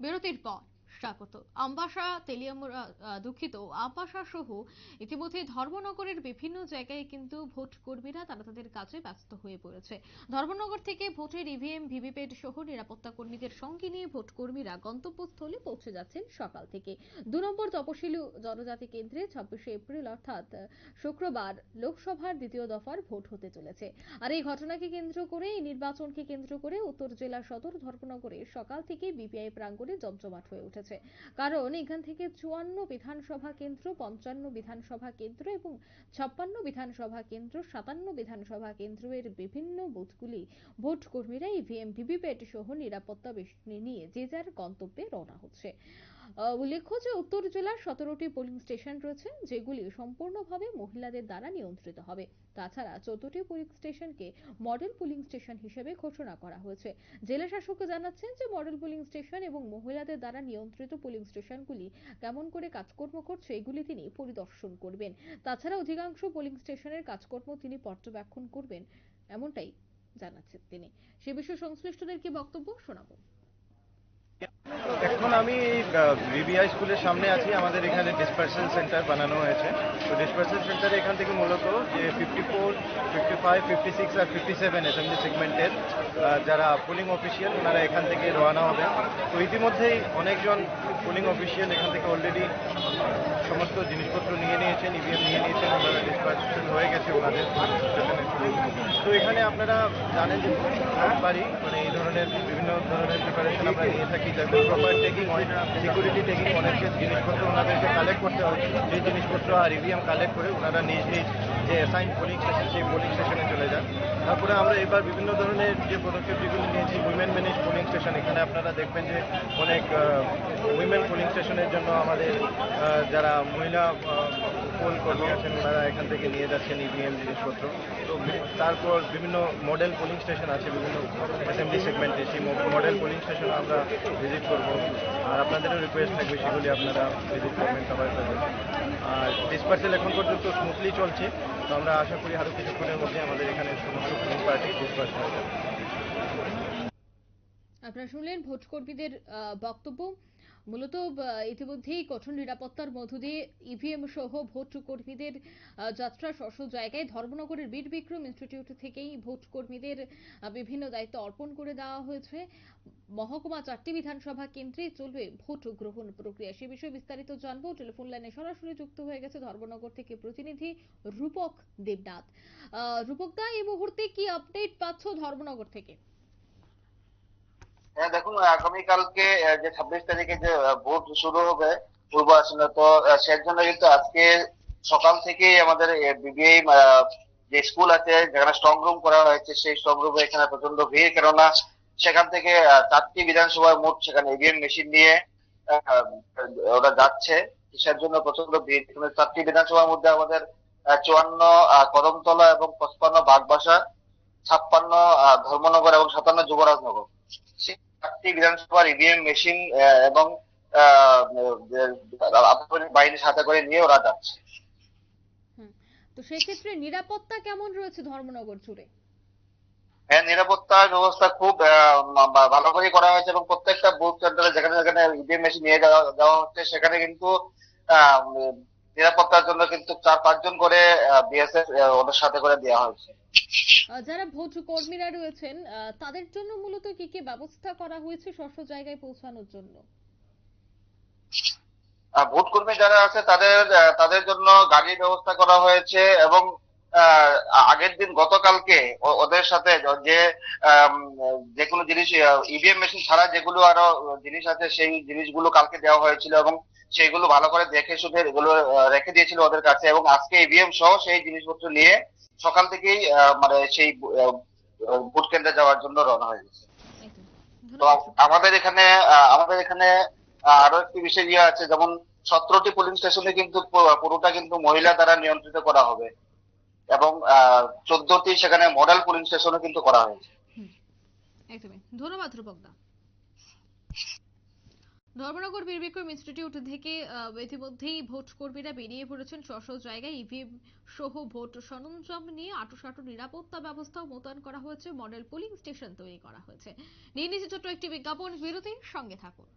বিরতির পর। স্বাগত। আমবাসা তেলিয়ামুড়া আহ, দুঃখিত। আমবাসা সহ ইতিমধ্যে ধর্মনগরের বিভিন্ন জায়গায় কিন্তু ভোট কর্মীরা তারা তাদের কাজে ব্যস্ত হয়ে পড়েছে। ধর্মনগর থেকে ভোটের ইভিএম ভিভিপ্যাট সহ নিরাপত্তা কর্মীদের সঙ্গে নিয়ে ভোট কর্মীরা গন্তব্যস্থলে পৌঁছে যাচ্ছেন সকাল থেকে। দু নম্বর তপশিলি জনজাতি কেন্দ্রে ছাব্বিশে এপ্রিল অর্থাৎ শুক্রবার লোকসভার দ্বিতীয় দফার ভোট হতে চলেছে। আর এই ঘটনাকে কেন্দ্র করে এই নির্বাচনকে কেন্দ্র করে উত্তর জেলা সদর ধর্মনগরে সকাল থেকে বিপিআই প্রাঙ্গণে জমজমাট হয়ে উঠেছে। কারণ এখান থেকে চুয়ান্ন বিধানসভা কেন্দ্র, পঞ্চান্ন বিধানসভা কেন্দ্র এবং ছাপ্পান্ন বিধানসভা কেন্দ্র, সাতান্ন বিধানসভা কেন্দ্রের বিভিন্ন বুথগুলি ভোট কর্মীরা ইভিএম ভিভিপ্যাট সহ নিরাপত্তা বেষ্টনী নিয়ে যে যার গন্তব্যে রওনা হচ্ছে। উল্লেখ্য যে উত্তর জেলার সতেরোটি পোলিং স্টেশন রয়েছে, যেগুলি সম্পূর্ণভাবে মহিলাদের দ্বারা নিয়ন্ত্রিত হবে। তাছাড়া চোদ্দটি পোলিং স্টেশনকে মডেল পোলিং স্টেশন হিসেবে ঘোষণা করা হয়েছে। জেলা শাসক জানাচ্ছেন যে মডেল পোলিং স্টেশন এবং মহিলাদের দ্বারা নিয়ন্ত্রিত পোলিং স্টেশনগুলি কেমন করে কাজকর্ম করছে, এগুলি তিনি পরিদর্শন করবেন। তাছাড়া অধিকাংশ পোলিং স্টেশনের কাজকর্ম তিনি পর্যবেক্ষণ করবেন, এমনটাই জানাচ্ছেন তিনি। সে বিষয়ে সংশ্লিষ্টদের কি বক্তব্য শোনাবো? এখন আমি বিবিআই স্কুলের সামনে আছি। আমাদের এখানে ডিসপার্সন সেন্টার বানানো হয়েছে। তো ডিসপার্সন সেন্টারে এখান থেকে মূলত যে fifty four fifty five fifty six আর ফিফটি সেভেন অ্যাসেম্বলি সেগমেন্টের যারা পোলিং অফিসিয়াল ওনারা এখান থেকে রওনা হবে। তো ইতিমধ্যেই অনেকজন পোলিং অফিসিয়াল এখান থেকে অলরেডি সমস্ত জিনিসপত্র নিয়ে নিয়েছেন ইভিএম নিয়ে নিয়েছেন, ওনারা ডিসপার্সন হয়ে গেছে ওনাদের। তো এখানে আপনারা জানেন যে বাড়ি মানে এই ধরনের বিভিন্ন ধরনের প্রিপারেশন আমরা নিয়ে থাকি, যাতে প্রপার টেকিং সিকিউরিটি টেকিং অনেকের জিনিসপত্র ওনাদেরকে কালেক্ট করতে হয়। সেই জিনিসপত্র আর ইভিএম কালেক্ট করে ওনারা নিজ নিজ যে অ্যাসাইন পোলিং স্টেশন সেই পোলিং স্টেশনে তারপরে আমরা এবার বিভিন্ন ধরনের যে পদক্ষেপ যেগুলো নিয়েছি উইমেন ম্যানেজ পোলিং স্টেশন এখানে আপনারা দেখবেন যে অনেক উইমেন পোলিং স্টেশনের জন্য আমাদের যারা মহিলা পোল কর্মী আছেন ওনারা এখান থেকে নিয়ে যাচ্ছেন ইভিএম জিনিসপত্র। তো তারপর বিভিন্ন মডেল পোলিং স্টেশন আছে, বিভিন্ন অ্যাসেম্বলি সেগমেন্টে সেই মডেল পোলিং স্টেশন আমরা ভিজিট করব। আর আপনাদেরও রিকোয়েস্ট থাকবে, সেগুলি আপনারা ভিজিট করবেন সবাই ডিসপার্সেল এখন পর্যন্ত স্মুথলি চলছে। তো আমরা আশা করি আরও কিছুক্ষণের মধ্যে আমাদের এখানে সমস্ত পার্টি ডিসপার্স হয়ে যাবে। আপনারা শুনলেন ভোট কর্মীদের আহ, বক্তব্য। মূলত ইতিমধ্যেই কঠোর নিরাপত্তার মধ্য দিয়ে ইভিএম সহ ভোট কর্মীদের যাত্রা স্বস্ব জায়গায় ধর্মনগরের বীর বিক্রম ইনস্টিটিউট থেকেই ভোট কর্মীদের বিভিন্ন দায়িত্ব অর্পণ করে দেওয়া হয়েছে। মহকুমা চারটি বিধানসভা কেন্দ্রে চলবে ভোট গ্রহণ প্রক্রিয়া। সে বিষয়ে বিস্তারিত জানব। টেলিফোন লাইনে সরাসরি যুক্ত হয়ে গেছে ধর্মনগর থেকে প্রতিনিধি রূপক দেবনাথ। রূপক দা, এই মুহূর্তে কি আপডেট পাচ্ছ ধর্মনগর থেকে? হ্যাঁ দেখুন, আগামীকালকে যে ছাব্বিশ তারিখে যে ভোট শুরু হবে, পূর্ব আসনে, তো সেই জন্য কিন্তু আজকে সকাল থেকেই আমাদের বিবিআই যে স্কুল আছে, যেখানে স্ট্রং রুম করা হয়েছে, সেই স্ট্রং রুমে এখানে প্রচণ্ড ভিড়, কেননা সেখান থেকে চারটি বিধানসভার মোট সেখানে ইভিএম মেশিন নিয়ে ওরা যাচ্ছে। কিসের জন্য প্রচণ্ড ভিড়। চারটি বিধানসভার মধ্যে আমাদের চুয়ান্ন কদমতলা এবং পঁচপান্ন বাগবাসা, ছাপ্পান্ন ধর্মনগর এবং সাতান্ন যুবরাজনগর। সেই বিধানসভার ইভিএম মেশিন এবং আপাতকালীন বাহিনীর সাথে করে নিয়ে ওরা যাচ্ছে। তো সেই ক্ষেত্রে নিরাপত্তা কেমন রয়েছে ধর্মনগর জুড়ে? হ্যাঁ নিরাপত্তা ব্যবস্থা খুব ভালো করে করা হয়েছে এবং প্রত্যেকটা বুথ সেন্টারে যেখানে যেখানে ইভিএম মেশিন নিয়ে যাওয়া হচ্ছে সেখানে কিন্তু নিরাপত্তার জন্য কিন্তু চার পাঁচজন করে বিএসএফ ওদের সাথে করে দেওয়া হয়েছে। যারা ভোট কর্মীরা রয়েছেন তাদের জন্য মূলত কি কি ব্যবস্থা করা হয়েছে স্বস্ব জায়গায় পৌঁছানোর জন্য? ভোট কর্মী যারা আছে তাদের তাদের জন্য গাড়ির ব্যবস্থা করা হয়েছে এবং আগের দিন গতকালকে ওদের সাথে যে যে কোনো জিনিস ইভিএম মেশিন ছাড়া যেগুলো আরও জিনিস আছে সেই জিনিসগুলো কালকে দেওয়া হয়েছিল এবং সেইগুলো ভালো করে দেখে শুধু এগুলো রেখে দিয়েছিল ওদের কাছে এবং আজকে ইভিএম সহ সেই জিনিসপত্র নিয়ে সকাল থেকেই মানে সেই ভোট কেন্দ্রে যাওয়ার জন্য রওনা হয়ে গেছে। তো আমাদের এখানে আমাদের এখানে আরও একটি বিষয় ইয়ে আছে যেমন সতেরোটি পোলিং স্টেশনে কিন্তু পুরোটা কিন্তু মহিলা দ্বারা নিয়ন্ত্রিত করা হবে এবং চোদ্দটি সেখানে মডেল পোলিং স্টেশনও কিন্তু করা হয়েছে। একদমই। ধন্যবাদ রূপক দা ধর্মনগর বীরবিক্রম ইনস্টিটিউট থেকে ইতিমধ্যেই ভোট কর্মীরা বেরিয়ে পড়েছেন স্ব জায়গায়। ইভিএম সহ ভোট সরঞ্জাম নিয়ে আটোসাটো নিরাপত্তা ব্যবস্থাও মোতায়েন করা হয়েছে, মডেল পোলিং স্টেশন তৈরি করা হয়েছে। নিয়ে ছোট্ট একটি বিজ্ঞাপন, বিরতির সঙ্গে থাকুন।